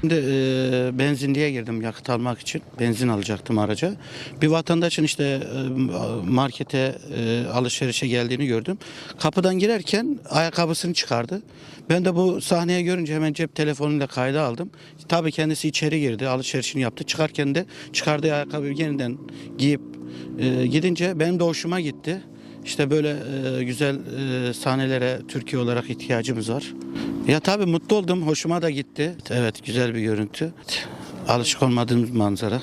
Şimdi e, benzinliğe girdim yakıt almak için. Benzin alacaktım araca. Bir vatandaşın işte e, markete e, alışverişe geldiğini gördüm. Kapıdan girerken ayakkabısını çıkardı. Ben de bu sahneye görünce hemen cep telefonuyla kayda aldım. Tabii kendisi içeri girdi, alışverişini yaptı. Çıkarken de çıkardığı ayakkabıyı yeniden giyip e, gidince benim de hoşuma gitti. İşte böyle e, güzel e, sahnelere Türkiye olarak ihtiyacımız var. Ya tabii mutlu oldum, hoşuma da gitti. Evet, güzel bir görüntü. Alışık olmadığımız manzara.